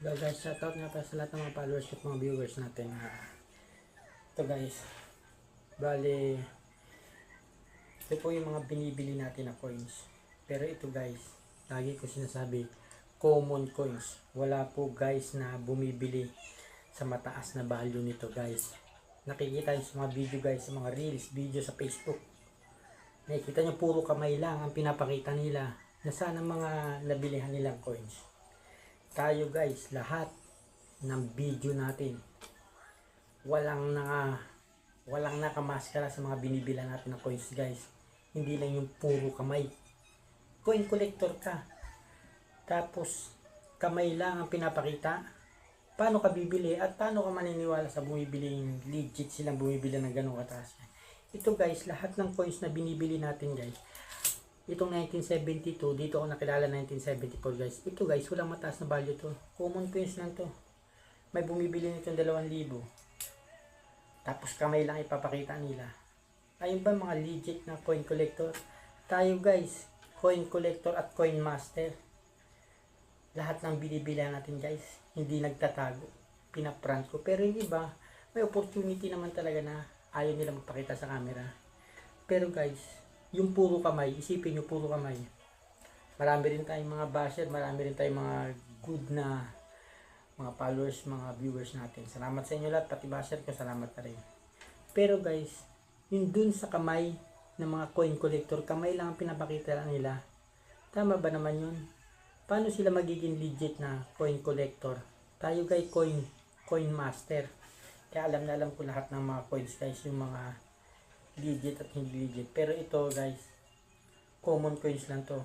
Hello guys, shoutout nga pala sa lahat ng mga followers at mga viewers natin. Ito guys, bali, ito po yung mga binibili natin na coins. Pero ito guys, lagi ko sinasabi, common coins. Wala po guys na bumibili sa mataas na value nito guys. Nakikita nyo sa mga video guys, sa mga reels, video sa Facebook. Nakikita nyo puro kamay lang ang pinapakita nila na sana mga nabilihan nilang coins tayo guys, lahat ng video natin walang naka walang nakamaskara sa mga binibila natin ng coins guys. Hindi lang yung puro kamay. Coin collector ka. Tapos kamay lang ang pinapakita. Paano ka bibili at paano ka maniniwala sa bumibili legit silang bumibili ng ganong kataas. Ito guys, lahat ng coins na binibili natin guys, Itong 1972, dito ako nakilala 1974 guys. Ito guys, walang mataas na value to. Common coins lang to. May bumibili nito 2,000. Tapos kamay lang ipapakita nila. Ayun ba mga legit na coin collector? Tayo guys, coin collector at coin master. Lahat ng binibili natin guys, hindi nagtatago. Pinaprank ko. Pero yung iba, may opportunity naman talaga na ayaw nila magpakita sa camera. Pero guys, yung puro kamay, isipin nyo puro kamay. Marami rin tayong mga basher, marami rin tayong mga good na mga followers, mga viewers natin. Salamat sa inyo lahat, pati basher ko, salamat na rin. Pero guys, yung dun sa kamay ng mga coin collector, kamay lang ang pinapakita nila. Tama ba naman yun? Paano sila magiging legit na coin collector? Tayo guys, coin, coin master. Kaya alam na alam ko lahat ng mga coins guys, yung mga legit at hindi legit. Pero ito guys, common coins lang to.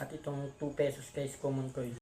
At itong 2 pesos guys, common coin.